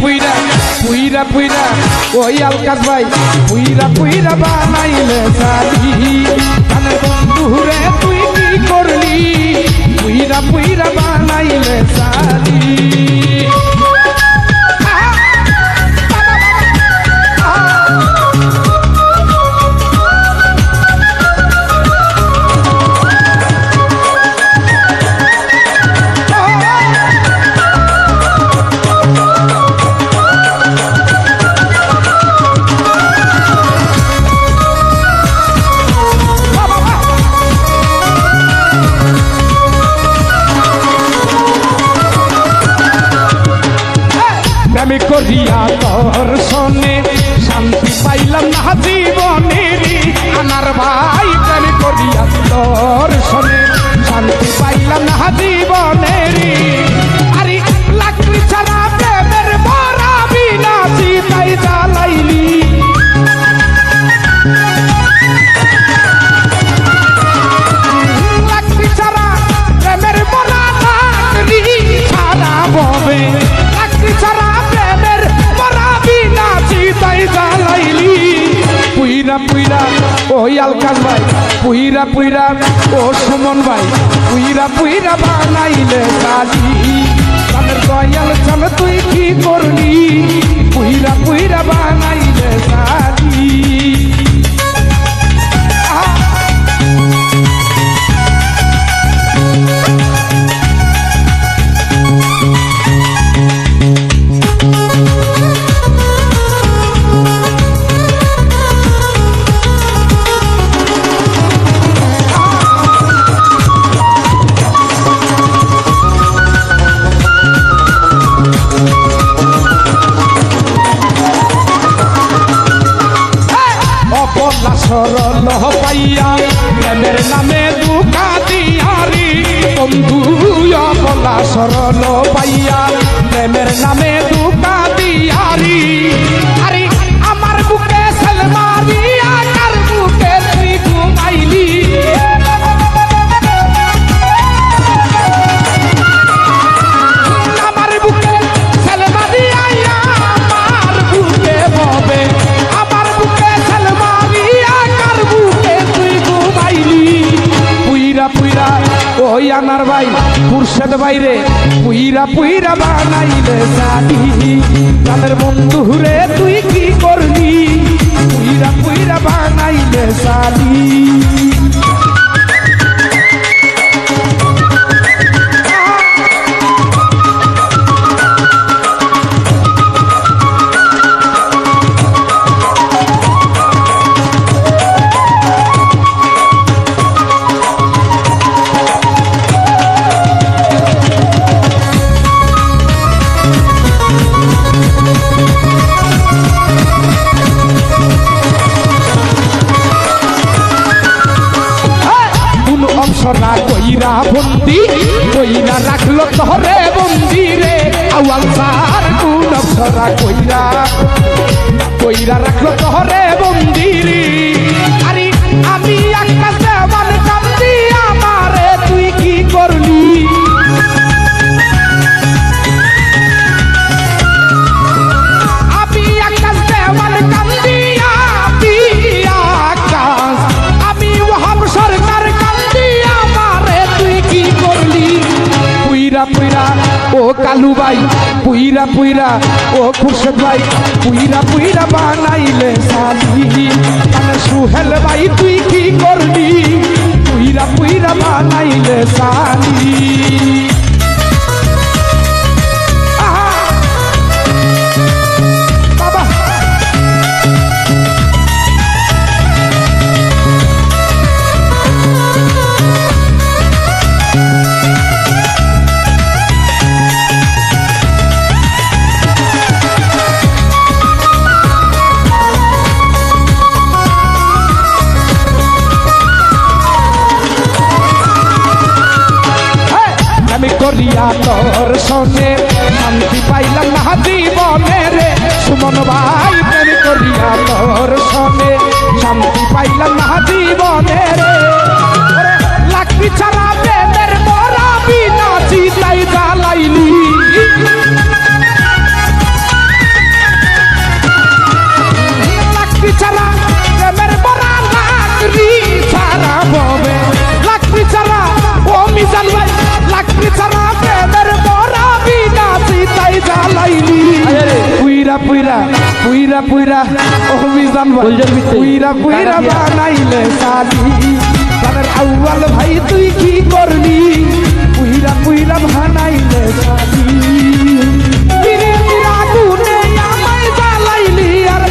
পুইরা পুইরা পুইরা ওই আলকাস ভাই পুইরা পুইরা বানাইলে সালি প্রেমে করিয়া তোর সনে শান্তি পাইলাম না জীবনের আনার ভাই প্রেমে করিয়া তোর সনে শান্তি পাইলাম না জীবনের চিতাই জ্বালাইলি। পুইরা পুইরা ওই আলকান ভাই। পুইরা পুইরা, ও সুমন ভাই। পুইরা পুইরা বানাইলে কালি। তাদের দয়াল চল অপলা সরল পাইয়া প্রেমের নামে দুকা দিয়ারি। বন্ধু অপলা সরল পাইয়া প্রেমের নামে ওই আমার ভাই, মুর্শেদ বাইরে পুইরা পুইরা বানাইলে সাদি তাদের বন্ধু রে, তুই কি করলি পুইরা পুইরা বানাইলে সাদি কইরা রাখল তহরে বন্দিরে আওয়াল সার গুণ অপসরা কইরা। কইরা রাখল তহরে বন্দি ভাই পুইরা পুইরা, ও খুরশেদ ভাই, পুইরা পুইরা বানাইলে মানে সুহেল ভাই, তুই কি করলি পুইরা পুইরা বানাইলে সালি করিয়া তোর সনে শান্তি পাইলাম না জীবনে রে। সুমন ভাই প্রেম করিয়া তোর সনে শান্তি পাইলাম না জীবনে রে লাকড়ি ছাড়া প্রেমের মরা বিনা চিতাই পুইরা অভিযান। পুইরা পুইরা। বানাইলে সালি তাদের আউয়াল ভাই তুই কি করলি পুইরা পুইরা বানাইলে সালি পিরিতির আগুনে আমায় জ্বালাইলি আর